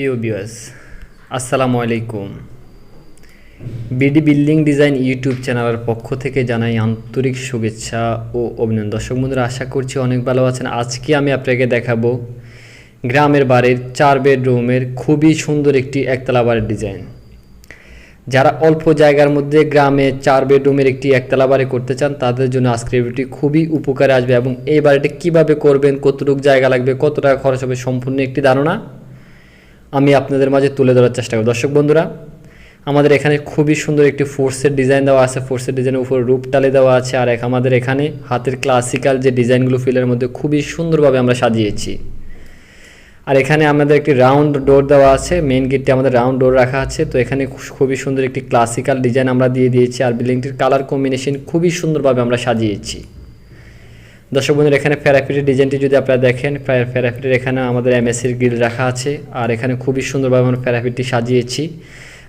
প্রিয় বিয়াস আসসালামু আলাইকুম। বিডি বিল্ডিং ডিজাইন ইউটিউব চ্যানেলের পক্ষ থেকে জানাই আন্তরিক শুভেচ্ছা ও অভিনন্দন। দর্শক বন্ধুরা, আশা করছি অনেক ভালো আছেন। আজকে আমি আপনাকে দেখাবো গ্রামের বাড়ির চার বেডরুমের খুবই সুন্দর একটি একতলা বাড়ির ডিজাইন। যারা অল্প জায়গার মধ্যে গ্রামে চার বেডরুমের একটি একতলা বাড়ি করতে চান, তাদের জন্য আজকের ভিডিওটি খুবই উপকারে আসবে এবং এই বাড়িটি কীভাবে করবেন, কতটুকু জায়গা লাগবে, কত টাকা খরচ হবে, সম্পূর্ণ একটি ধারণা আমি আপনাদের মাঝে তুলে ধরার চেষ্টা করব। দর্শক বন্ধুরা, আমাদের এখানে খুবই সুন্দর একটি ফোর্সের ডিজাইন দেওয়া আছে। ফোর্সের ডিজাইনের উপর রূপ টালে দেওয়া আছে। আর এক আমাদের এখানে হাতের ক্লাসিক্যাল যে ডিজাইনগুলো ফিলের মধ্যে খুবই সুন্দরভাবে আমরা সাজিয়েছি। আর এখানে আমাদের একটি রাউন্ড ডোর দেওয়া আছে। মেন গেটটি আমাদের রাউন্ড ডোর রাখা আছে। তো এখানে খুবই সুন্দর একটি ক্লাসিক্যাল ডিজাইন আমরা দিয়ে দিয়েছি। আর বিল্ডিংটির কালার কম্বিনেশন খুবই সুন্দরভাবে আমরা সাজিয়েছি। দর্শক বন্ধুরা, এখানে ফেরাফিটির ডিজাইনটি যদি আপনারা দেখেন প্রায় ফেরাফিটির এখানে আমাদের এমএসির গ্রিল রাখা আছে, আর এখানে খুবই সুন্দরভাবে আমরা ফেরাফিটি সাজিয়েছি।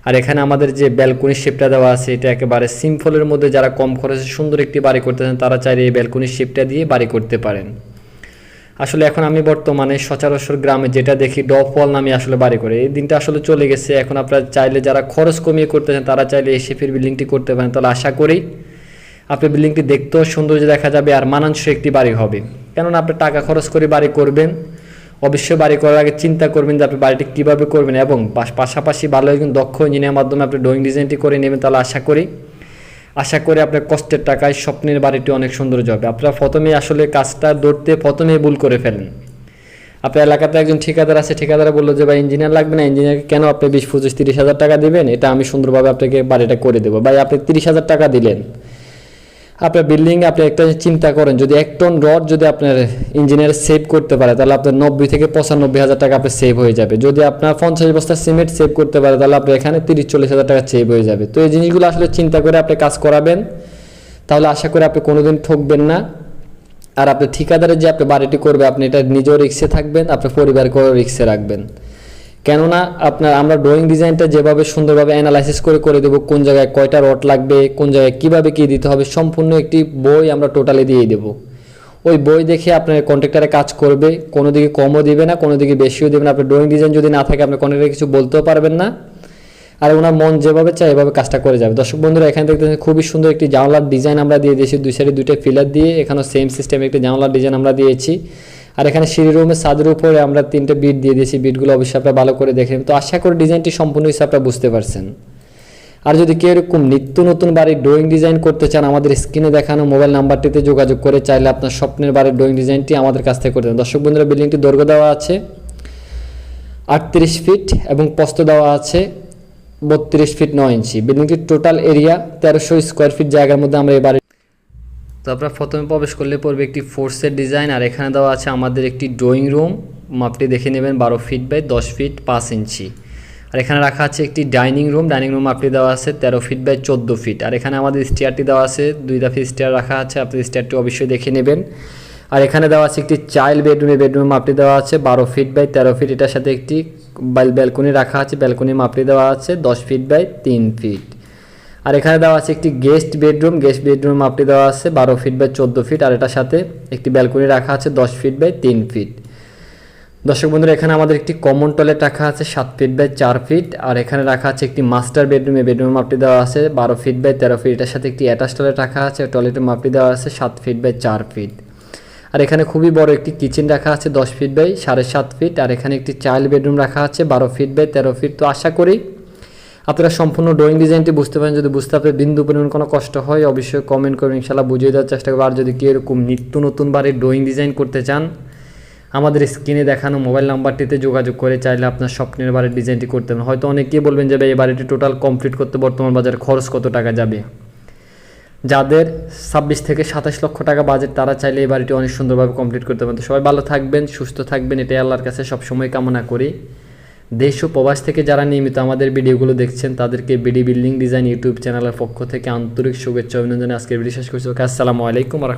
আর এখানে আমাদের যে ব্যালকনি শেপটা দেওয়া আছে, এটা একেবারে সিম্পলের মধ্যে যারা কম খরচে সুন্দর একটি বাড়ি করতে চান, তারা চাইলে এই ব্যালকনি শেপটা দিয়ে বাড়ি করতে পারেন। আসলে এখন আমি বর্তমানে সচরাচর গ্রামে যেটা দেখি ডপ ওয়াল নামে আসলে বাড়ি করে। এই দিনটা আসলে চলে গেছে, এখন আপনারা চাইলে যারা খরচ কমিয়ে করতে চান, তারা চাইলে এই শেপের বিল্ডিংটি করতে পারেন। তাহলে আশা করি আপনার বিল্ডিংটি দেখতেও সৌন্দর্য দেখা যাবে আর মানানসই একটি বাড়ি হবে। কেননা আপনি টাকা খরচ করে বাড়ি করবেন, অবশ্যই বাড়ি করার আগে চিন্তা করবেন যে আপনি বাড়িটি কীভাবে করবেন এবং পাশ- পাশাপাশি ভালো একজন দক্ষ ইঞ্জিনিয়ার মাধ্যমে আপনি ড্রয়িং ডিজাইনটি করে নেবেন তাহলে আশা করি আশা করি আপনার কষ্টের টাকায় স্বপ্নের বাড়িটি অনেক সৌন্দর্য হবে। আপনারা প্রথমে আসলে কাজটা ধরতে প্রথমেই ভুল করে ফেলেন। আপনার এলাকাতে একজন ঠিকাদার আছে, ঠিকাদার বলল যে, ভাই ইঞ্জিনিয়ার লাগবে না ইঞ্জিনিয়ারকে কেন আপনি বিশ পঁচিশ তিরিশ হাজার টাকা দেবেন? এটা আমি সুন্দরভাবে আপনাকে বাড়িটা করে দেবো। ভাই, আপনি তিরিশ হাজার টাকা দিলেন। আপনার বিল্ডিং আপনি একটা চিন্তা করেন, যদি এক টন রড যদি আপনার ইঞ্জিনিয়ার সেভ করতে পারে, তাহলে আপনার নব্বই থেকে পঁচানব্বই হাজার টাকা আপনার সেভ হয়ে যাবে। যদি আপনার পঞ্চাশ বস্তা সিমেন্ট সেভ করতে পারে, তাহলে আপনার এখানে তিরিশ চল্লিশ হাজার টাকা সেভ হয়ে যাবে। তো এই জিনিসগুলো আসলে চিন্তা করে আপনি কাজ করাবেন। তাহলে আশা করি আপনি কোনোদিন ঠকবেন না। আর আপনি ঠিকাদারের যে আপনি বাড়িটি করবে, আপনি এটা নিজেও রিক্সে থাকবেন, আপনার পরিবারকেও রিক্সে রাখবেন। কেননা আপনার, আমরা ড্রয়িং ডিজাইনটা যেভাবে সুন্দরভাবে অ্যানালাইসিস করে করে দেবো, কোন জায়গায় কয়টা রড লাগবে, কোন জায়গায় কীভাবে কি দিতে হবে, সম্পূর্ণ একটি বই আমরা টোটালি দিয়ে দেবো। ওই বই দেখে আপনার কন্ট্রাক্টারে কাজ করবে, কোনো দিকে কমও দিবে না, কোনো দিকে বেশিও দেবে না। আপনার ড্রয়িং ডিজাইন যদি না থাকে আপনি কন্ট্রাক্টারে কিছু বলতেও পারবেন না। আর ওনার মন যেভাবে চায়, এভাবে কাজটা করে যাবে। দর্শক বন্ধুরা, এখানে দেখতে পাচ্ছেন খুবই সুন্দর একটি জানলার ডিজাইন আমরা দিয়ে দিয়েছি। দুই সাইডে দুইটা ফিলার দিয়ে, এখানেও সেম সিস্টেমে একটি জানলার ডিজাইন আমরা দিয়েছি। আর এখানে সিঁড়ি রুমের ছাদের উপরে আমরা তিনটে বিট দিয়ে দিয়েছি। বিটগুলো অবশ্যই আপনারা ভালো করে দেখেন তো আশা করি ডিজাইনটি সম্পূর্ণ হিসেবে আপনারা বুঝতে পারছেন। আর যদি কেউ এরকম নিত্য নতুন বাড়ির ড্রয়িং ডিজাইন করতে চান, আমাদের স্ক্রিনে দেখানো মোবাইল নাম্বারটিতে যোগাযোগ করে চাইলে আপনার স্বপ্নের বাড়ির ড্রয়িং ডিজাইনটি আমাদের কাছ থেকে করতে দর্শক বন্ধুরা বিল্ডিংটি দৈর্ঘ্য দেওয়া আছে, আটত্রিশ ফিট এবং প্রস্থ দেওয়া আছে, বত্রিশ ফিট নয় ইঞ্চি। বিল্ডিংটির টোটাল এরিয়া তেরোশো স্কোয়ার ফিট জায়গার মধ্যে আমরা এই বাড়ি তো আপনারা প্রথমে প্রবেশ করলে পড়বে একটি ফোর্সের ডিজাইন আর এখানে দেওয়া আছে আমাদের একটি ড্রয়িং রুম মাপটি দেখে নেবেন, বারো ফিট বাই দশ ফিট পাঁচ ইঞ্চি। আর এখানে রাখা আছে একটি ডাইনিং রুম ডাইনিং রুম মাপটি দেওয়া আছে তেরো ফিট বাই চোদ্দ ফিট আর এখানে আমাদের স্টেয়ারটি দেওয়া আছে, দুই দাফি স্টেয়ার রাখা আছে। আপনি স্টেয়ারটি অবশ্যই দেখে নেবেন। আর এখানে দেওয়া আছে একটি চাইল্ড বেডরুমে বেডরুম মাপটি দেওয়া আছে বারো ফিট বাই তেরো ফিট এটার সাথে একটি ব্যালকনি রাখা আছে। ব্যালকনি মাপটি দেওয়া আছে দশ ফিট বাই তিন ফিট আর এখানে দেওয়া আছে একটি গেস্ট বেডরুম গেস্ট বেডরুম মাপটি দেওয়া আছে বারো ফিট বাই চোদ্দ ফিট আর এটার সাথে একটি ব্যালকনি রাখা আছে দশ ফিট বাই তিন ফিট দর্শক বন্ধুরা, এখানে আমাদের একটি কমন টয়লেট রাখা আছে সাত ফিট বাই চার ফিট আর এখানে রাখা আছে একটি মাস্টার বেডরুম বেডরুমে বেডরুম মাপটি দেওয়া আছে বারো ফিট বাই তেরো ফিট এটার সাথে একটি অ্যাটাচ টয়লেট রাখা আছে টয়লেটের মাপটি দেওয়া আছে সাত ফিট বাই চার ফিট আর এখানে খুবই বড় একটি কিচেন রাখা আছে দশ ফিট বাই সাড়ে সাত ফিট আর এখানে একটি চাইল্ড বেডরুম রাখা আছে বারো ফিট বাই তেরো ফিট তো আশা করি আপনারা সম্পূর্ণ ড্রয়িং ডিজাইনটি বুঝতে পারেন। যদি বুঝতে আপনার বিন্দু পরিমাণ কোনো কষ্ট হয়, অবশ্যই কমেন্ট করবেন ইনশাল্লাহ বুঝিয়ে দেওয়ার চেষ্টা করব। আর যদি কেউ এরকম নিত্য নতুন বাড়ির ড্রয়িং ডিজাইন করতে চান, আমাদের স্ক্রিনে দেখানো মোবাইল নাম্বারটিতে যোগাযোগ করে চাইলে আপনার স্বপ্নের বাড়ির ডিজাইনটি করতে পারেন। হয়তো অনেকেই বলবেন যে এই বাড়িটি টোটাল কমপ্লিট করতে বর্তমান বাজারে খরচ কত টাকা যাবে? যাদের ছাব্বিশ থেকে সাতাশ লক্ষ টাকা বাজেট তারা চাইলে এই বাড়িটি অনেক সুন্দরভাবে কমপ্লিট করতে পারেন। সবাই ভালো থাকবেন, সুস্থ থাকবেন। এটাই আল্লাহর কাছে সবসময় কামনা করি। দেশ ও প্রবাস থেকে যারা নিয়মিত আমাদের ভিডিওগুলো দেখছেন, তাদেরকে বিডি বিল্ডিং ডিজাইন ইউটিউব চ্যানেলের পক্ষ থেকে আন্তরিক শুভেচ্ছা, অভিনন্দনে। আজকের ভিডিও শেষ করছি। আসসালামু আলাইকুম